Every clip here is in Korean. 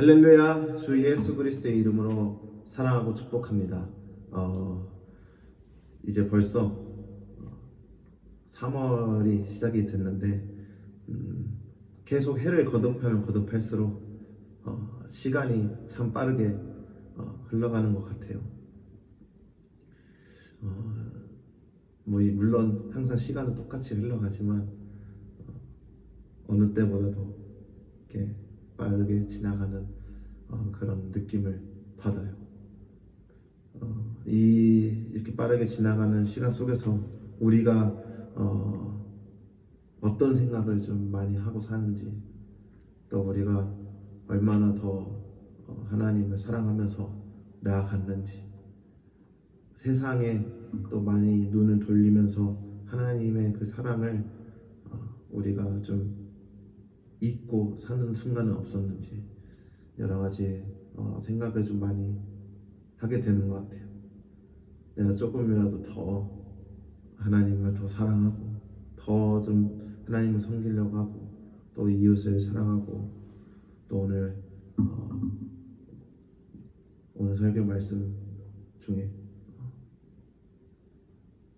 할렐루야 주 예수 그리스도의 이름으로 사랑하고 축복합니다. 어, 이제 벌써 어, 3월이 시작이 됐는데 음, 계속 해를 거듭하면 거듭할수록 어, 시간이 참 빠르게 어, 흘러가는 것 같아요. 어, 뭐 이- 물론 항상 시간은 똑같이 흘러가지만 어, 어느 때보다도 이렇게 빠르게 지나가는 어, 그런 느낌을 받아요. 어, 이 이렇게 빠르게 지나가는 시간 속에서 우리가 어, 어떤 생각을 좀 많이 하고 사는지 또 우리가 얼마나 더 어, 하나님을 사랑하면서 나아갔는지 세상에 또 많이 눈을 돌리면서 하나님의 그 사랑을 어, 우리가 좀 잊고 사는 순간은 없었는지 여러 가지 어, 생각을 좀 많이 하게 되는 것 같아요. 내가 조금이라도 더 하나님을 더 사랑하고 더 좀 하나님을 섬기려고 하고 또 이웃을 사랑하고 또 오늘 어, 오늘 설교 말씀 중에 어,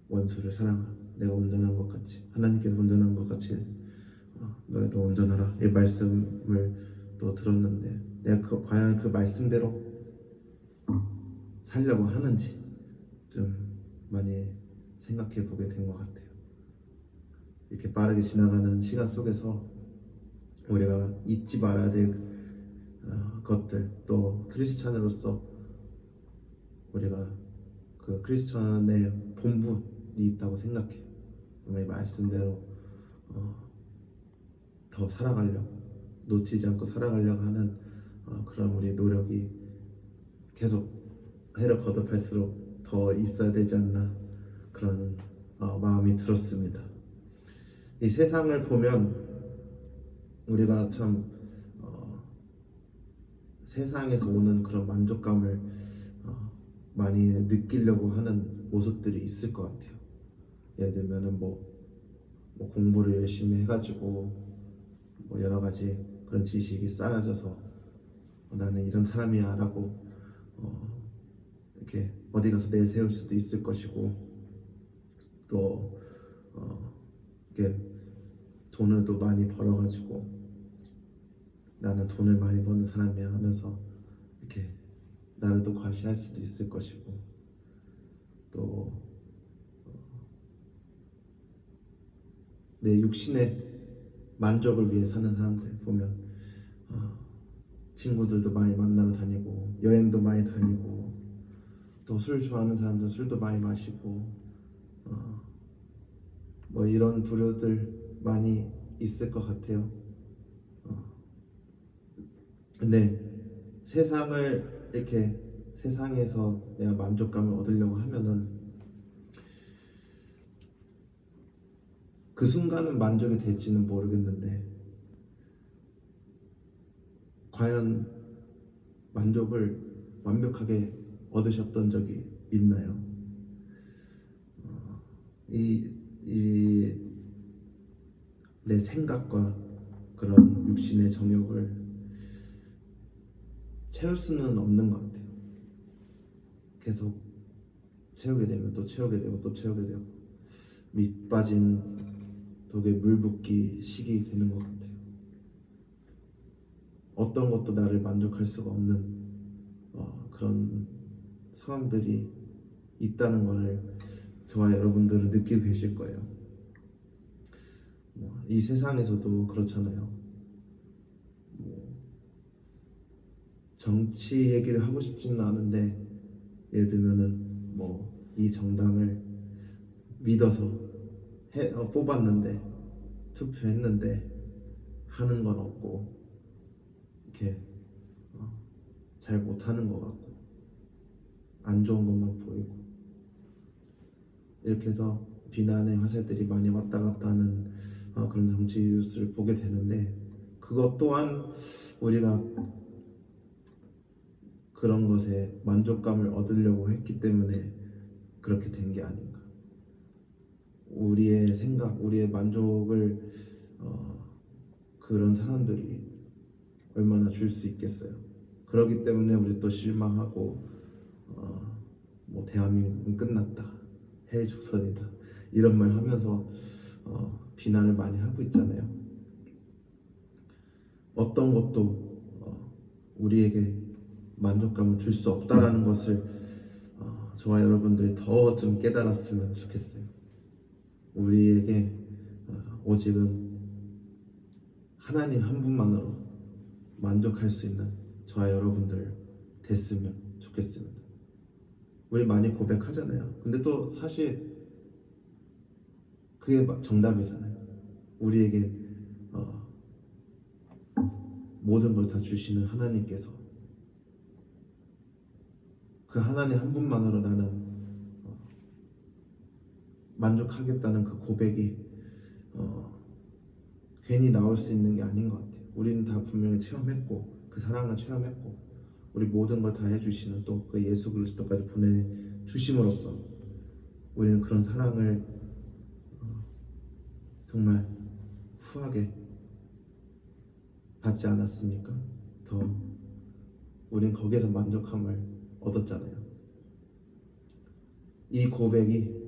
원수를 사랑하 내가 온전한 것 같이 하나님께서 온전한 것 같이 어, 너희도 온전하라 이 말씀을 또 들었는데 내가 그, 과연 그 말씀대로 살려고 하는지 좀 많이 생각해 보게 된 것 같아요. 이렇게 빠르게 지나가는 시간 속에서 우리가 잊지 말아야 될 어, 것들 또 크리스찬으로서 우리가 그 크리스찬의 본분이 있다고 생각해요. 말씀대로 어, 더 살아가려고 놓치지 않고 살아가려고 하는 어, 그런 우리의 노력이 계속 해를 거듭할수록 더 있어야 되지 않나 그런 어, 마음이 들었습니다. 이 세상을 보면 우리가 참 어, 세상에서 오는 그런 만족감을 어, 많이 느끼려고 하는 모습들이 있을 것 같아요. 예를 들면은 뭐, 뭐 공부를 열심히 해가지고 뭐 여러 가지 그런 지식이 쌓여져서 어, 나는 이런 사람이야라고 어, 이렇게 어디 가서 내세울 수도 있을 것이고 또 어, 이렇게 돈을 또 많이 벌어가지고 나는 돈을 많이 버는 사람이야 하면서 이렇게 나를 또 과시할 수도 있을 것이고 또 내 육신의 만족을 위해 사는 사람들 보면 어, 친구들도 많이 만나러 다니고 여행도 많이 다니고 또 술 좋아하는 사람들 술도 많이 마시고 어, 뭐 이런 부류들 많이 있을 것 같아요. 어. 근데 세상을 이렇게 세상에서 내가 만족감을 얻으려고 하면은 그 순간은 만족이 될지는 모르겠는데 과연 만족을 완벽하게 얻으셨던 적이 있나요? 어, 이, 이, 내 생각과 그런 육신의 정욕을 채울 수는 없는 것 같아요. 계속 채우게 되면 또 채우게 되고 또 채우게 되고 밑 빠진 독에 물 붓기 식이 되는 것 같아요. 어떤 것도 나를 만족할 수가 없는 어, 그런 상황들이 있다는 것을 저와 여러분들은 느끼고 계실 거예요. 뭐, 이 세상에서도 그렇잖아요. 뭐, 정치 얘기를 하고 싶지는 않은데 예를 들면은 뭐 이 정당을 믿어서 해, 어, 뽑았는데 투표했는데 하는 건 없고 이렇게 어, 잘 못하는 것 같고 안 좋은 것만 보이고 이렇게 해서 비난의 화살들이 많이 왔다 갔다 하는 어, 그런 정치 뉴스를 보게 되는데 그것 또한 우리가 그런 것에 만족감을 얻으려고 했기 때문에 그렇게 된 게 아닌가. 생각, 우리의 만족을 어, 그런 사람들이 얼마나 줄 수 있겠어요. 그렇기 때문에 우리 또 실망하고 어, 뭐 대한민국은 끝났다, 헬 죽선이다 이런 말 하면서 어, 비난을 많이 하고 있잖아요. 어떤 것도 어, 우리에게 만족감을 줄 수 없다라는 것을 어, 저와 여러분들이 더 좀 깨달았으면 좋겠어요. 우리에게 어, 오직은 하나님 한 분만으로 만족할 수 있는 저와 여러분들 됐으면 좋겠습니다. 우리 많이 고백하잖아요. 근데 또 사실 그게 마- 정답이잖아요. 우리에게 어, 모든 걸 다 주시는 하나님께서 그 하나님 한 분만으로 나는 어, 만족하겠다는 그 고백이 어, 괜히 나올 수 있는 게 아닌 것 같아요. 우리는 다 분명히 체험했고 그 사랑을 체험했고 우리 모든 걸 다 해주시는 또 그 예수 그리스도까지 보내 주심으로써 우리는 그런 사랑을 어, 정말 후하게 받지 않았습니까? 더 우린 거기에서 만족함을 얻었잖아요. 이 고백이 어,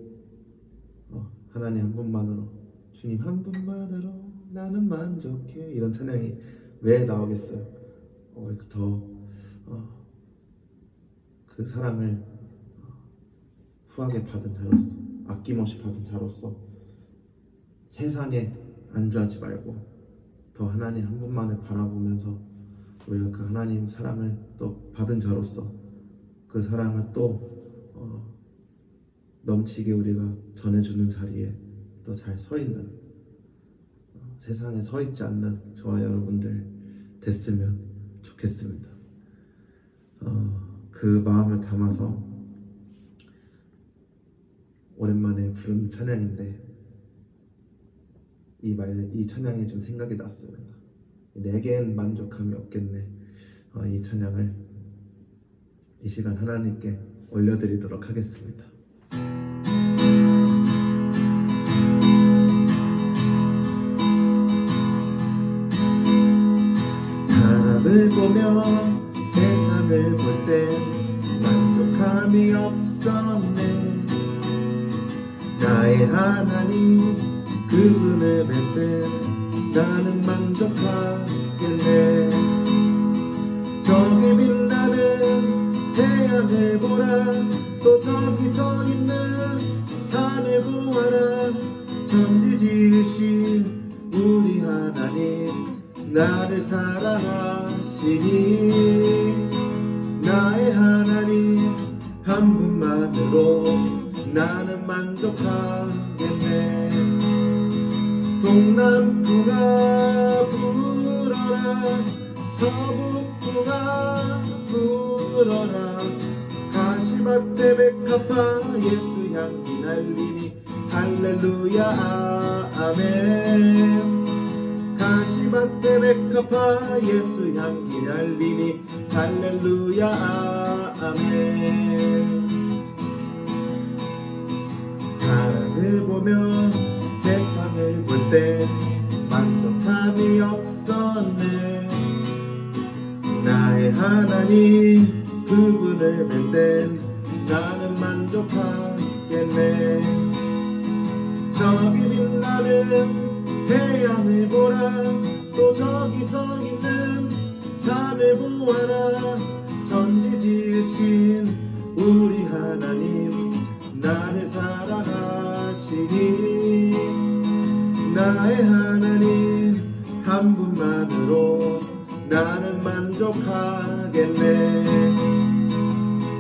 하나님 한 분만으로 주님 한 분만으로 나는 만족해 이런 찬양이 왜 나오겠어요? 어, 더 어, 그 사랑을 어, 후하게 받은 자로서 아낌없이 받은 자로서 세상에 안주하지 말고 더 하나님 한 분만을 바라보면서 우리가 그 하나님 사랑을 또 받은 자로서 그 사랑을 또 어, 넘치게 우리가 전해주는 자리에 또잘서 있는 어, 세상에 서 있지 않는 저와 여러분들 됐으면 좋겠습니다. 어, 그 마음을 담아서 오랜만에 부른 찬양인데 이 말, 이 찬양이 좀 생각이 났습니다. 내겐 만족함이 없겠네. 어, 이 찬양을 이 시간 하나님께 올려드리도록 하겠습니다. 사람을 보며 세상을 볼 때 만족함이 없었네. 나의 하나님 그분을 뵐 때 나는 만족하겠네 저기 빛나는 태양을 보라. 또 저기 서 있는 산을 보아라. 천지 지으신 우리 하나님 나를 사랑하시니 나의 하나님 한 분만으로 나는 만족하겠네 동남풍아 불어라 서북풍아 불어라 가시밭에 백합화 예수 향기 날리니 할렐루야 아멘 가시밭에 백합화 예수 향기 날리니 할렐루야 아멘. 사랑을 보며 세상을 볼 때 만족함이 없었네. 나의 하나님 그분을 뵐 땐 나는 만족하겠네. 저기 빛나는 태양을 보라 또 저기 서 있는 산을 보아라. 전지 지으신 우리 하나님 나를 사랑하시니. 나의 하나님 한 분만으로 나는 만족하겠네.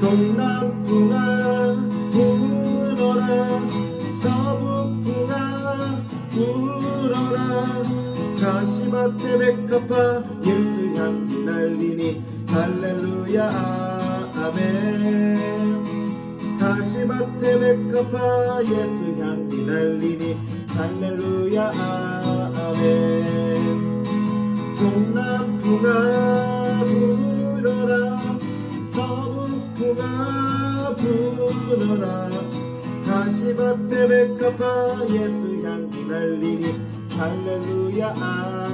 동남풍아 불어라. 서북풍아 불어라. 가시 밭에 백합화 예수 향기 날리니 할렐루야 아멘 가시밭에 백합화 예수 향기 날리니 할렐루야 아멘 동남풍아 불어라 서북풍아 불어라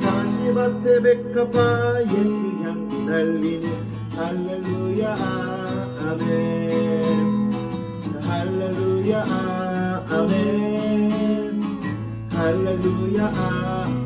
가시밭에 백합화 예수 향기 날리니 할렐루야 아멘 가시밭에 백합화 예수 향기 달리는 할렐루야 아멘